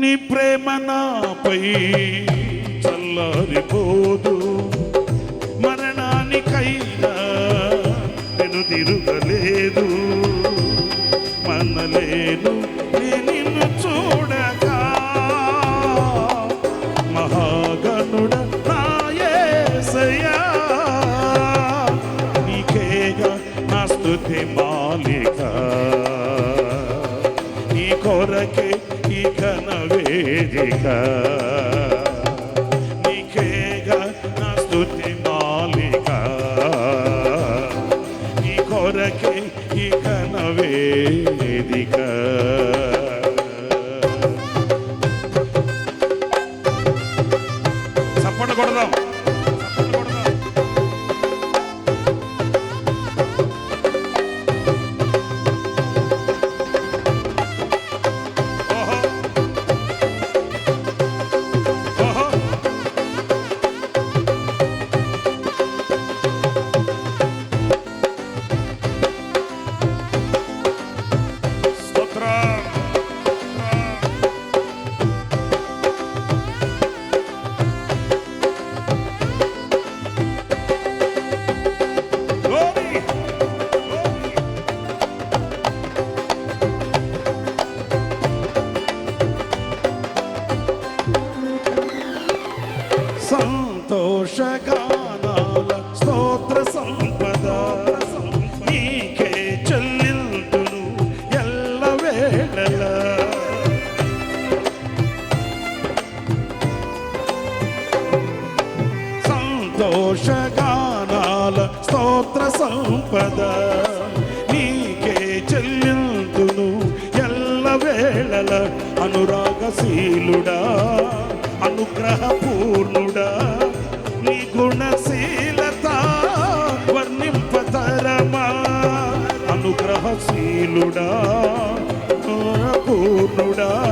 నీ ప్రేమ నాపై చల్లారిపోదు. మరణానికైనా నేను తిరగలేదు. మనలేను నిన్ను చూడక. మహాగణుడ నా నీకేగా నా స్థుతి మాలికా. వేదిక పూర్ణుడా పూర్ణుడా.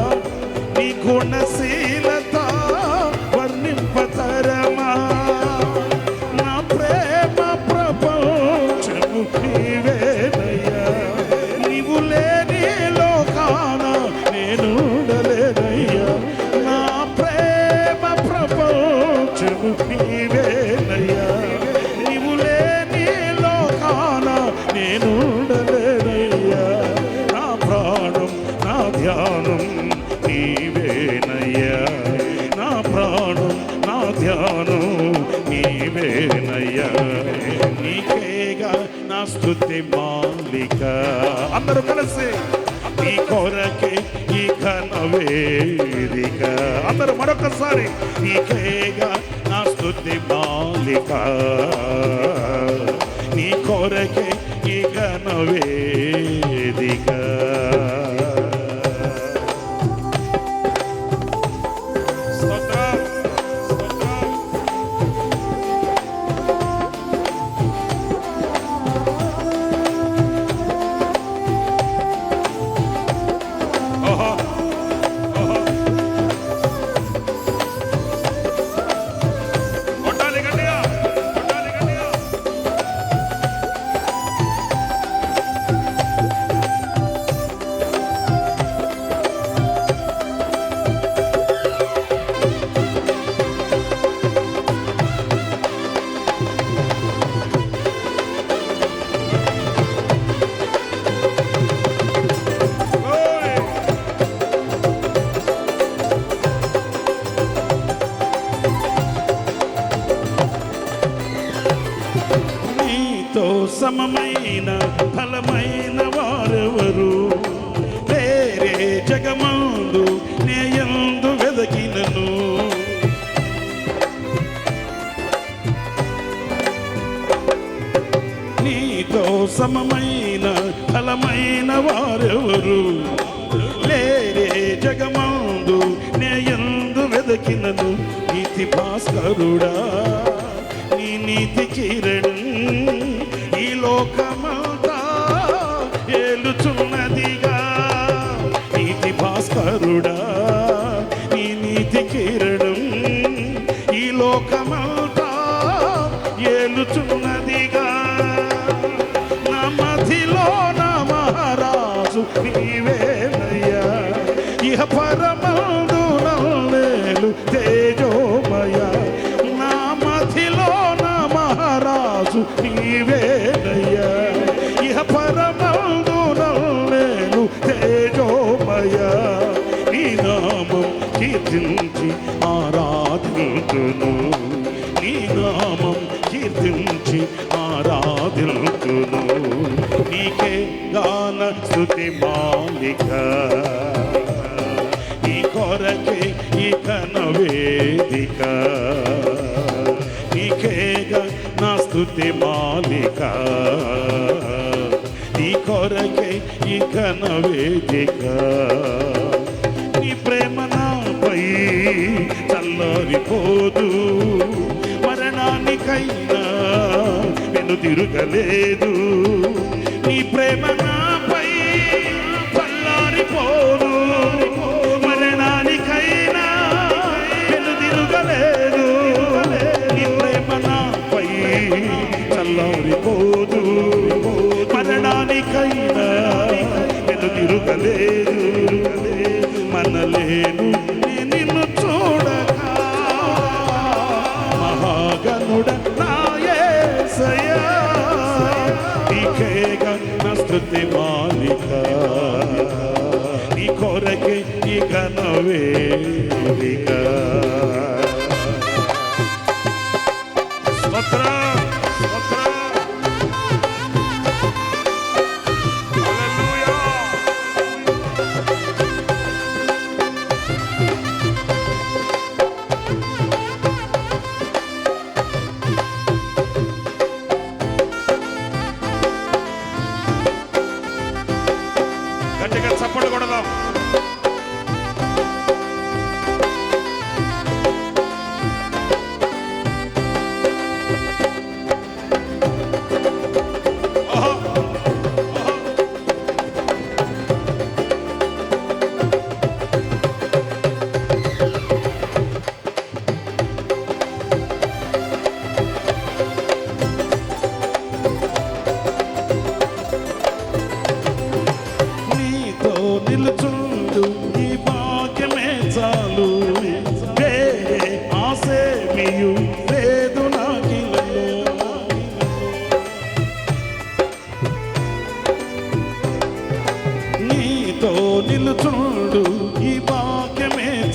నీ కొరకే ఈ ఘన వేదిక. అందరూ మరొకసారి నీకేగా నా స్థుతి మాలిక నీ కొరకే ఈ ఘన ఫలమైన వారెవరు? వేరే జగమందు నేయందు వెదకినను. నీతో సమమైన ఫలమైన వారెవరు? లేరే జగమందు నేయందు నీతి భాస్కరుడా నీ నీతి కిరణ నీకే గాన స్థుతి మాలిక. ఈ కొరకే ఈ కన వేదిక. నీకేగా నా స్థుతి మాలిక. నీ కొరకే ఈ కన వేదిక. నీ ప్రేమ నాపై చల్లారిపోదు. మరణానికైనా కన్ను తిరగలేదు. నీ ప్రేమ నాపై చల్లారిపోదు మరణానికైనా నేను తిరగలేదు. నీ ప్రేమ నాపై చల్లారిపోదు. మరణానికైనా నేను తిరగలేదు. ఘనవేదిక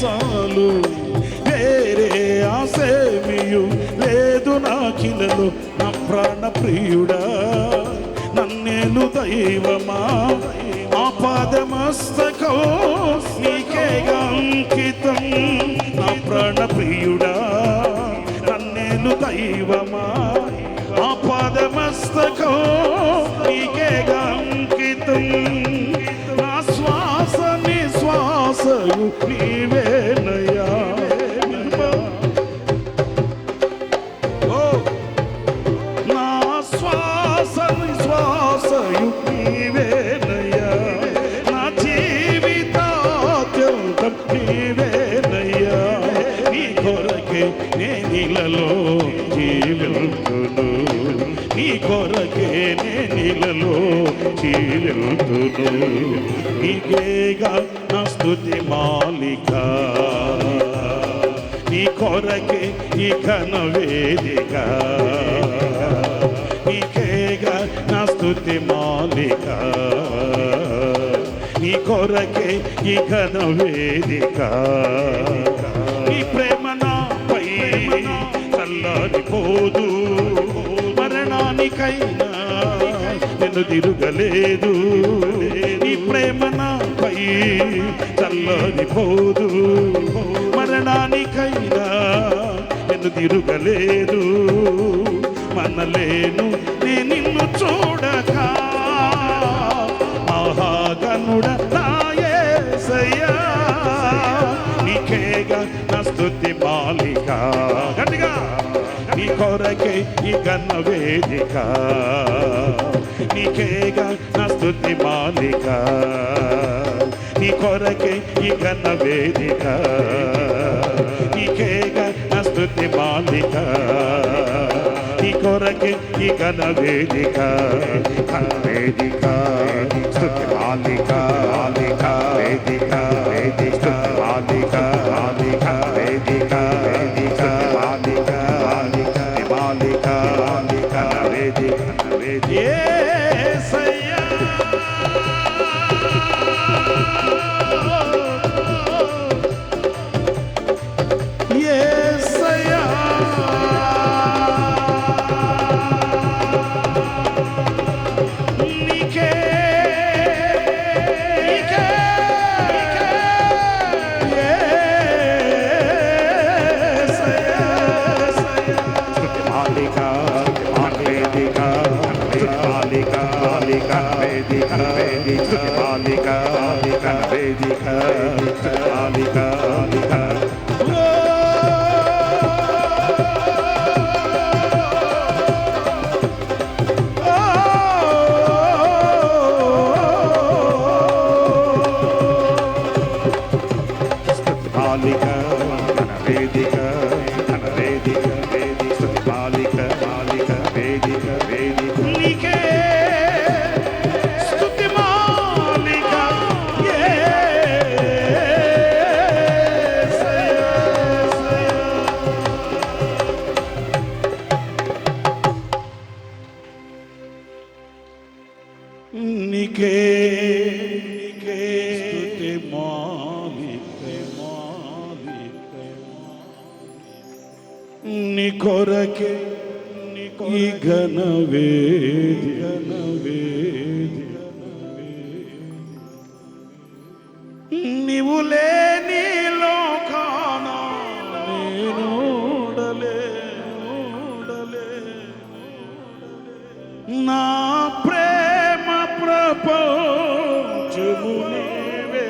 చాలు వేరే ఆసేమియు లేదు నాకిలలో. నా ప్రాణ ప్రియుడా నన్నేలు దైవమా ఆపాదమస్తకం నీకే అంకితం. నా ప్రాణ ప్రియుడా నన్నేలు దైవమా ఆపాదమస్తకం నీకే అంకితం. suprime కొరకే నేనిలలో జీవితును నీకేగా నా స్థుతి మాలిక. నీ కొరకే ఈ ఘన వేదిక. నీకేగా నా స్థుతి మాలిక. నీ కొరకే ఈ ఘన వేదిక. నీ ప్రేమ నాపై చల్లారిపోదు. దానికైనా నేను తిరగలేదు. నీ ప్రేమ నాపై చల్లని పోదు. మరణానికైనా నేను తిరగలేదు. మనలేను నే నిన్ను చూడక. మహాగనుడ నాయసయ్యా నీకేగా నా స్థుతి ఈ ఘన వేదిక. నీకేగా నా స్థుతి మాలిక. నీ కొరకే ఈ ఘన వేదిక. నీకేగా నా స్థుతి మాలిక. నీ కొరకే ఈ ఘన వేదిక. ఘన వేదిక. స్థుతి మాలిక. మాలిక నీవు లేని లోకాన నేను నా ప్రేమ ప్రపంచము నీవే.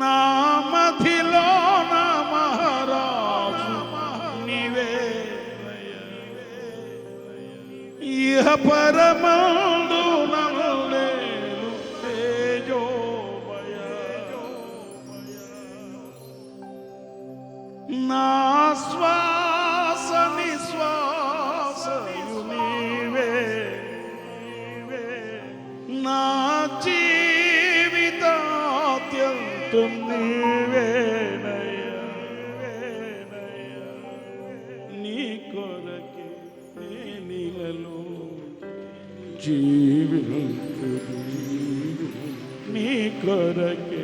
నా మధిలో నా మహారాజు నీవే. ఇహ పరమా జీవింతును నీ కొరకే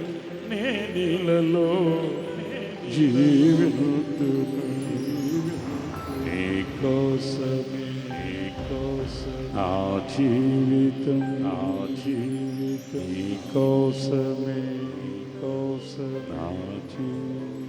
నే నీలలో జీవింతును నీ కోసమే నీ కోసం నా జీవితం నా జీవితం నీ కోసమే నీ కోసం నా జీవితం